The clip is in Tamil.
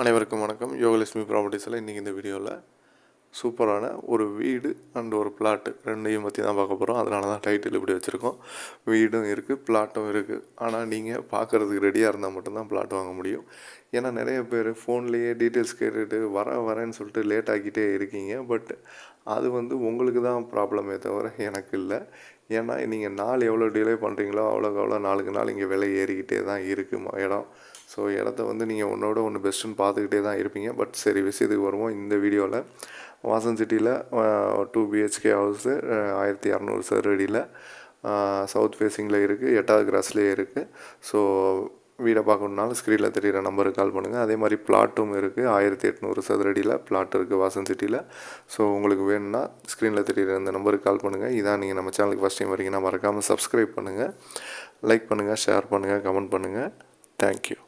அனைவருக்கும் வணக்கம். யோகலட்சுமி ப்ராப்பர்ட்டிஸில் இன்றைக்கி இந்த வீடியோவில் சூப்பரான ஒரு வீடு அண்ட் ஒரு பிளாட்டு ரெண்டையும் பற்றி தான் பார்க்க போகிறோம் அதனால தான் டைட்டில் இப்படி வச்சுருக்கோம். வீடும் இருக்குது பிளாட்டும் இருக்குது ஆனால் நீங்கள் பார்க்குறதுக்கு ரெடியாக இருந்தால் மட்டும்தான் பிளாட் வாங்க முடியும். ஏன்னா நிறைய பேர் ஃபோன்லேயே டீட்டெயில்ஸ் கேட்டுட்டு வர வரேன்னு சொல்லிட்டு லேட் ஆக்கிட்டே இருக்கீங்க. பட் அது வந்து உங்களுக்கு தான் ப்ராப்ளமே தவிர எனக்கு இல்லை. ஏன்னா நீங்கள் நாள் எவ்வளோ டிலே பண்ணுறீங்களோ அவ்வளோக்கு அவ்வளோ நாளுக்கு நாள் இங்கே விலை ஏறிக்கிட்டே தான் இருக்குது இடம். ஸோ இடத்த வந்து நீங்கள் ஒன்றோட ஒன்று பெஸ்ட்டுன்னு பார்த்துக்கிட்டே தான் இருப்பீங்க. பட் சரி விஷயத்துக்கு வருவோம். இந்த வீடியோவில் வாசன் சிட்டியில் டூ பிஹெச்கே ஹவுஸு ஆயிரத்தி இரநூறு சதுரடியில் சவுத் ஃபேஸிங்கில் இருக்குது எட்டாவது கிராஸ்லேயே இருக்குது ஸோ வீடை பார்க்கணுன்னாலும் ஸ்க்ரீனில் தெரிகிற நம்பருக்கு கால் பண்ணுங்கள் அதே மாதிரி பிளாட்டும் இருக்குது ஆயிரத்தி எட்நூறு சதுரடியில் பிளாட் இருக்குது வாசன் சிட்டியில் ஸோ உங்களுக்கு வேணும்னா ஸ்க்ரீனில் தெரிகிற இந்த நம்பருக்கு கால் பண்ணுங்கள் இதான் நீங்கள் நம்ம சேனலுக்கு ஃபஸ்ட் டைம் வரீங்கன்னா மறக்காமல் சப்ஸ்கிரைப் பண்ணுங்கள் லைக் பண்ணுங்கள் ஷேர் பண்ணுங்கள் கமெண்ட் பண்ணுங்கள் தேங்க்யூ